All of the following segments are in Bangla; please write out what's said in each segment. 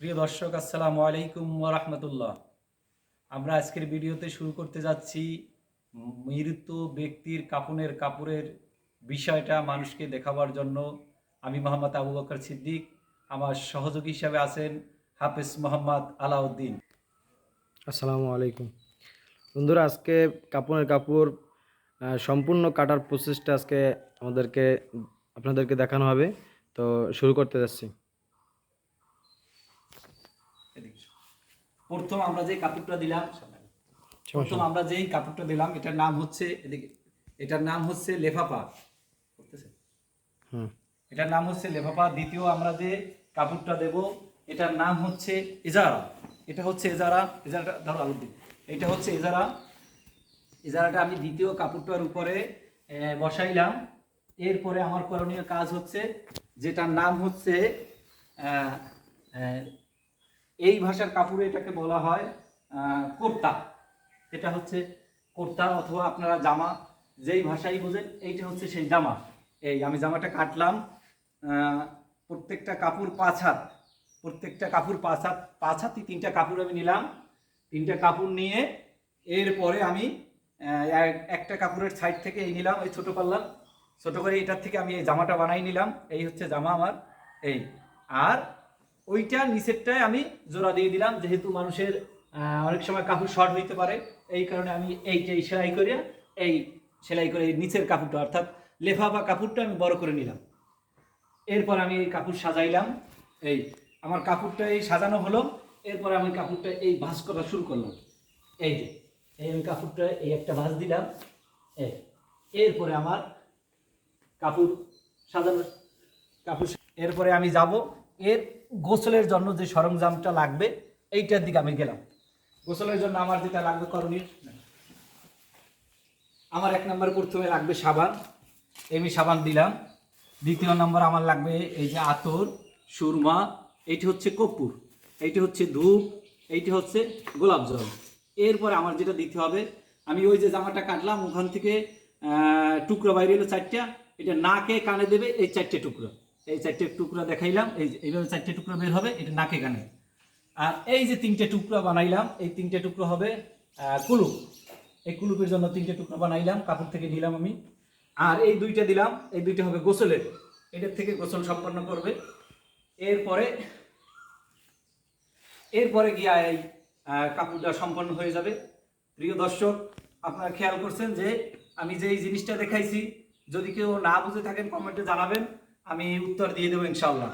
প্রিয় দর্শক, আসসালামু আলাইকুম রহমতুল্লাহ। আমরা আজকের ভিডিওতে শুরু করতে যাচ্ছি মৃত ব্যক্তির কাপনের কাপড়ের বিষয়টা মানুষকে দেখাবার জন্য। আমি মোহাম্মদ আবু বকর সিদ্দিক, আমার সহযোগী হিসাবে আছেন হাফেজ মোহাম্মদ আলাউদ্দিন। আসসালামু আলাইকুম। বন্ধুরা, আজকে কাপড়ের কাপড় সম্পূর্ণ কাটার প্রসেসটা আজকে আমাদেরকে, আপনাদেরকে দেখানো হবে। তো শুরু করতে যাচ্ছি এদিকে। প্রথম আমরা যে কাপড়টা দিলাম প্রথম আমরা যেই কাপড়টা দিলাম এটার নাম হচ্ছে এদিকে এটার নাম হচ্ছে লেফাফা এটার নাম হচ্ছে লেফাফা দ্বিতীয় আমরা যে কাপড়টা দেব এটার নাম হচ্ছে এজারা এটা হচ্ছে এজারা এজারাটা ধরো আলু দিই এটা হচ্ছে এজারা এজারাটা আমি দ্বিতীয় কাপড়টার উপরে বসাইলাম। এরপরে আমার করণীয় কাজ হচ্ছে যেটার নাম হচ্ছে আহ, আহ, এই ভাষার কাপড়ে এটাকে বলা হয় কোর্তা। এটা হচ্ছে কোর্তা অথবা আপনারা জামা যেই ভাষাই বোঝেন, এইটা হচ্ছে সেই জামা। এই আমি জামাটা কাটলাম প্রত্যেকটা কাপড় পাঁচ হাত, প্রত্যেকটা কাপড় পাঁচ হাত, পাঁচ হাতি তিনটা কাপড় আমি নিলাম। তিনটা কাপড় নিয়ে এরপরে আমি এক- একটা কাপড়ের সাইড থেকে এই নিলাম, এই ছোটো পাল্লা ছোটো করে এটার থেকে আমি এই জামাটা বানাই নিলাম। এই হচ্ছে জামা আমার, এই। আর ওইটা নিচেরটায় আমি জোড়া দিয়ে দিলাম, যেহেতু মানুষের অনেক সময় কাপড় শর্ট হইতে পারে, এই কারণে আমি এইটা এই সেলাই করে এই সেলাই করে নিচের কাপড়টা, অর্থাৎ লেফা বা কাপড়টা আমি বড় করে নিলাম। এরপর আমি এই কাপড় সাজাইলাম, এই আমার কাপড়টা এই সাজানো হলো, এরপর আমি কাপড়টা এই ভাঁজ করা শুরু করলাম। এই যে, এই আমি কাপড়টা এই একটা ভাঁজ দিলাম, এই এরপরে আমার কাপড় সাজানো, কাপড় এরপরে আমি যাব, এর গোসলের জন্য যে সরঞ্জামটা লাগবে, এইটার দিকে আমি গেলাম। গোসলের জন্য আমার যেটা লাগবে করণীয়, আমার এক নম্বর প্রথমে লাগবে সাবান। আমি সাবান দিলাম। দ্বিতীয় নম্বর আমার লাগবে এই যে আতর, সুরমা, এইটি হচ্ছে কর্পূর, এইটি হচ্ছে ধূপ, এইটি হচ্ছে গোলাপ জল। এরপরে আমার যেটা দিতে হবে, আমি ওই যে জামাটা কাটলাম, ওখান থেকে টুকরো বাইরে এলো চারটা, এটা নাকে কানে দেবে এই চারটে টুকরো। এই চারটে টুকরা দেখাইলাম, এই এইভাবে চারটে টুকরো বের হবে, এটা নাকে কানে। আর এই যে তিনটে টুকরা বানাইলাম, এই তিনটে টুকরো হবে কুলুপ এই কুলুপের জন্য তিনটে টুকরো বানাইলাম, কাপড় থেকে নিলাম আমি। আর এই দুইটা দিলাম, এই দুইটা হবে গোসলের। এটার থেকে গোসল সম্পন্ন করবে। এরপরে এরপরে গিয়া এই কাপড়টা সম্পন্ন হয়ে যাবে। প্রিয় দর্শক, আপনারা খেয়াল করছেন যে আমি যে এই জিনিসটা দেখাইছি, যদি কেউ না বুঝে থাকেন, কমেন্টে জানাবেন। আমি উত্তর দিয়ে দেবো ইনশাল্লাহ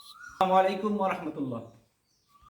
আসসালামু আলাইকুম রহমতুল্লাহ।